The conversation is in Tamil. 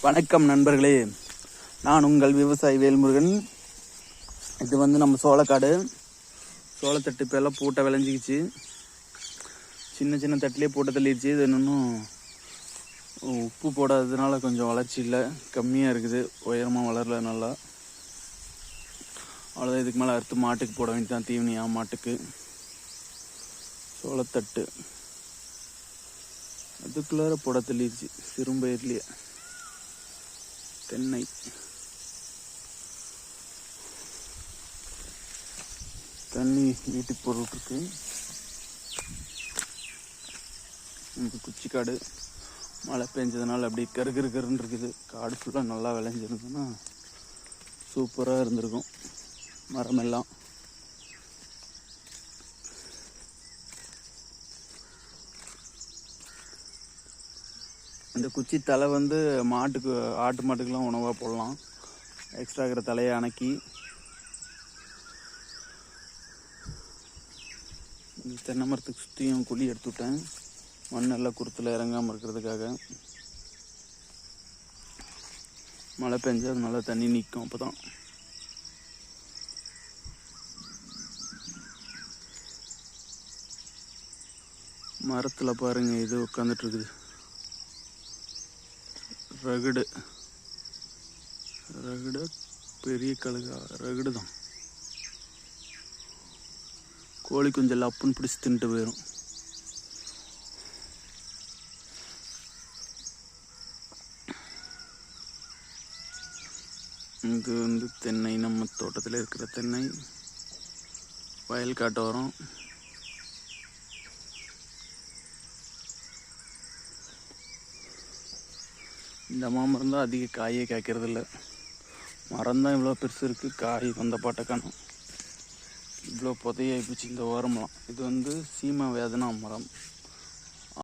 வணக்கம் நண்பர்களே. நான் உங்கள் விவசாயி வேல்முருகன். இது வந்து நம்ம சோளக்காடு. சோளத்தட்டு இப்போ எல்லாம் பூட்டை விளைஞ்சிக்கிச்சு. சின்ன சின்ன தட்டிலே பூட்டை தள்ளிடுச்சு. இது இன்னும் உப்பு போடாததுனால கொஞ்சம் வளர்ச்சி இல்லை. கம்மியாக இருக்குது. உயரமாக வளரல நல்லா. அவ்வளோதான் இதுக்கு மேலே அறுத்து மாட்டுக்கு போட வேண்டியதான் தீவனியா மாட்டுக்கு. சோளத்தட்டு. அதுக்குள்ளார போட தள்ளிடுச்சு. சிறும்பயிர்லேயே. தென்னை தண்ணி வீட்டுக்கு போட்டுருக்கு இந்த குச்சி காடு மழை பெஞ்சதுனால அப்படியே கரு கரு கருன்னு இருக்குது. காடு ஃபுல்லாக நல்லா விளைஞ்சிருந்ததுன்னா சூப்பராக இருந்திருக்கும். மரமெல்லாம். இந்த குச்சி தலை வந்து மாட்டுக்கு ஆட்டு மாட்டுக்கெலாம் உணவாக போடலாம். எக்ஸ்ட்ரா இருக்கிற தலையை அணக்கி. தென்னை மரத்துக்கு சுற்றியும் குழி எடுத்து விட்டேன். மண் நல்லா குருத்தில் இறங்காமல் இருக்கிறதுக்காக. மழை பெஞ்சால் அது நல்லா தண்ணி நிற்கும் அப்போ தான் மரத்தில் பாருங்கள் இது உட்காந்துட்ருக்குது ரகுடு. ரகுடு பெரிய கழுகா ரகுடு தான் கோழி குஞ்சல் அப்புன்னு பிடிச்சி தின்ட்டு போயிடும் இது வந்து தென்னை நம்ம தோட்டத்தில் இருக்கிற தென்னை வயல் காட்டோரம் இந்த மாமரம் தான் அதிக காயே காய்க்கிறது இல்லை மரம் தான் இவ்வளோ பெருசு இருக்குது காய் வந்த பாட்டை காணும். இவ்வளோ புதையாகி போச்சு இந்த ஓரமெல்லாம். இது வந்து சீமா வேதனா மரம்.